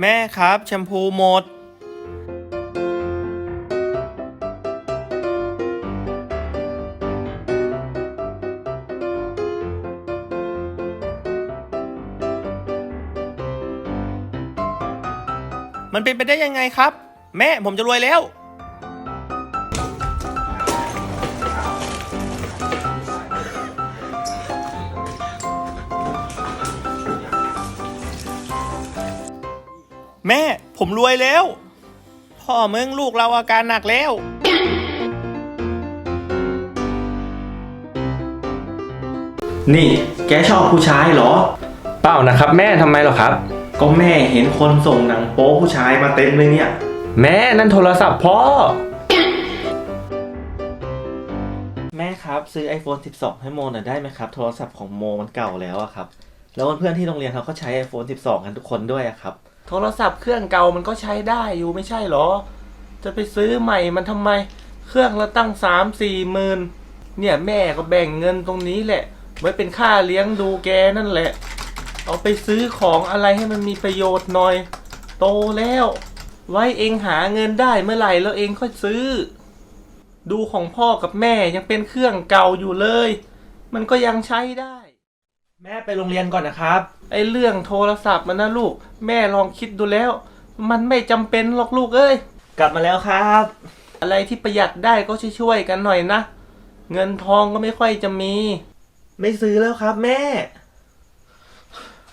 แม่ครับแชมพูหมด มันเป็นไปได้ยังไงครับ แม่ผมจะรวยแล้ว แม่ผมรวยแล้ว พ่อมึงลูกเราอาการหนักแล้ว นี่แกชอบผู้ชายเหรอ เปล่านะครับ แม่ทำไมหรอครับ ก็แม่เห็นคนส่งหนังโป๊ผู้ชายมาเต็มเลยเนี่ย แม่นั่นโทรศัพท์พ่อ แม่ครับ ซื้อ iPhone 12 ให้โมหน่อยได้ไหมครับ โทรศัพท์ของโมมันเก่าแล้วอะครับ แล้วเพื่อนๆที่โรงเรียนเขาก็ใช้ iPhone 12 กันทุกคนด้วยอะครับ โทรศัพท์เครื่องเก่ามันก็ใช้ได้อยู่ไม่ใช่เหรอ จะไปซื้อใหม่มันทำไม เครื่องละตั้งสามสี่หมื่นเนี่ยแม่ก็แบ่งเงินตรงนี้แหละ ไว้เป็นค่าเลี้ยงดูแกนั่นแหละ เอาไปซื้อของอะไรให้มันมีประโยชน์หน่อย โตแล้ว ไว้เองหาเงินได้เมื่อไหร่แล้วเองค่อยซื้อ ดูของพ่อกับแม่ยังเป็นเครื่องเก่าอยู่เลย มันก็ยังใช้ได้ แม่ไปโรงเรียนก่อนนะครับ ไอ้เรื่องโทรศัพท์มันนะลูก แม่ลองคิดดูแล้ว มันไม่จำเป็นหรอกลูกเอ้ย กลับมาแล้วครับ อะไรที่ประหยัดได้ก็ช่วยๆกันหน่อยนะ เงินทองก็ไม่ค่อยจะมี ไม่ซื้อแล้วครับแม่